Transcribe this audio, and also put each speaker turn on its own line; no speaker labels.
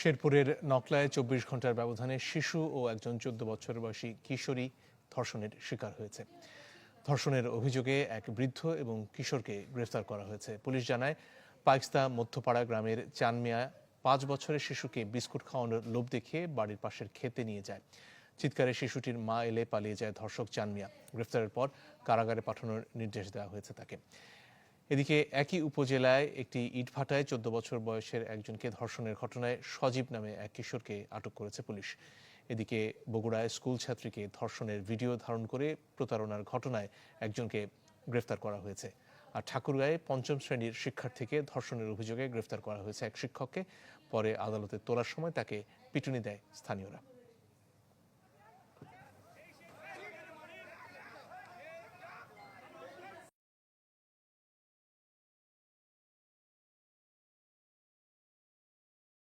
শেরপুরের নকলায় চব্বিশ ঘণ্টার ব্যবধানে শিশু ও একজন চোদ্দ বছর বয়সী কিশোরী ধর্ষণের শিকার হয়েছে। ধর্ষণের অভিযোগে এক বৃদ্ধ এবং কিশোরকে গ্রেফতার করা হয়েছে। পুলিশ জানায়, পাইকস্তা মধ্যপাড়া গ্রামের চানমিয়া পাঁচ বছরের শিশুকে বিস্কুট খাওয়ানোর লোভ দেখিয়ে বাড়ির পাশের খেতে নিয়ে যায়। চিৎকারে শিশুটির মা এলে পালিয়ে যায় ধর্ষক চানমিয়া। গ্রেফতারের পর কারাগারে পাঠানোর নির্দেশ দেওয়া হয়েছে তাকে। এদিকে একই উপজেলায় একটি ইটভাটায় চোদ্দ বছর বয়সের একজনকে ধর্ষণের ঘটনায় সজীব নামে এক কিশোরকে আটক করেছে পুলিশ। এদিকে বগুড়ায় স্কুল ছাত্রীকে ধর্ষণের ভিডিও ধারণ করে প্রতারণার ঘটনায় একজনকে গ্রেফতার করা হয়েছে। আর ঠাকুরগাঁয়ে পঞ্চম শ্রেণির শিক্ষার্থীকে ধর্ষণের অভিযোগে গ্রেফতার করা হয়েছে এক শিক্ষককে। পরে আদালতে তোলার সময় তাকে পিটুনি দেয় স্থানীয়রা।